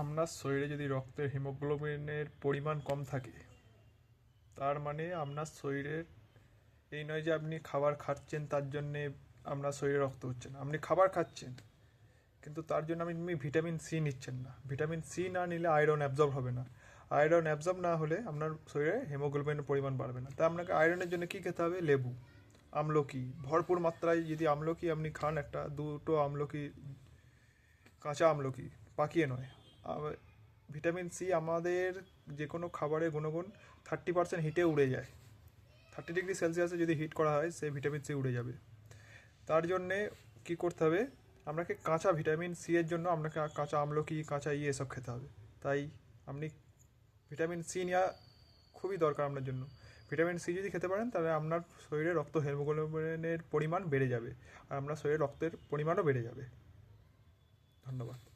আপনার শরীরে যদি রক্তের হিমোগ্লোবিনের পরিমাণ কম থাকে, তার মানে আপনার শরীরের, এই নয় যে আপনি খাবার খাচ্ছেন, তার জন্যে আপনার শরীরে রক্ত হচ্ছে না। আপনি খাবার খাচ্ছেন, কিন্তু তার জন্য আপনি ভিটামিন সি নিচ্ছেন না। ভিটামিন সি না নিলে আয়রন অ্যাবজর্ব হবে না। আয়রন অ্যাবজর্ব না হলে আপনার শরীরে হিমোগ্লোবিনের পরিমাণ বাড়বে না। তাই আপনাকে আয়রনের জন্য কী খেতে হবে? লেবু। আমলকি। ভরপুর মাত্রায় যদি আমলকি আপনি খান, একটা দুটো আমলকি, কাঁচা আমলকি, পাকিয়ে নয়। ভিটামিন সি আমাদের যে কোনো খাবারের গুণগুণ থার্টি পার্সেন্ট হিটে উড়ে যায়। থার্টি ডিগ্রি সেলসিয়াসে যদি হিট করা হয়, সেই ভিটামিন সি উড়ে যাবে। তার জন্যে কী করতে হবে? আপনাকে কাঁচা ভিটামিন সি এর জন্য আপনাকে কাঁচা আমলকি, কাঁচা ইয়ে এসব খেতে হবে। তাই আপনি ভিটামিন সি নেওয়া খুবই দরকার আপনার জন্য। ভিটামিন সি যদি খেতে পারেন, তাহলে আপনার শরীরে রক্ত হিমোগ্লোবিনের পরিমাণ বেড়ে যাবে। আর আপনার শরীরে রক্তের পরিমাণও বেড়ে যাবে। ধন্যবাদ।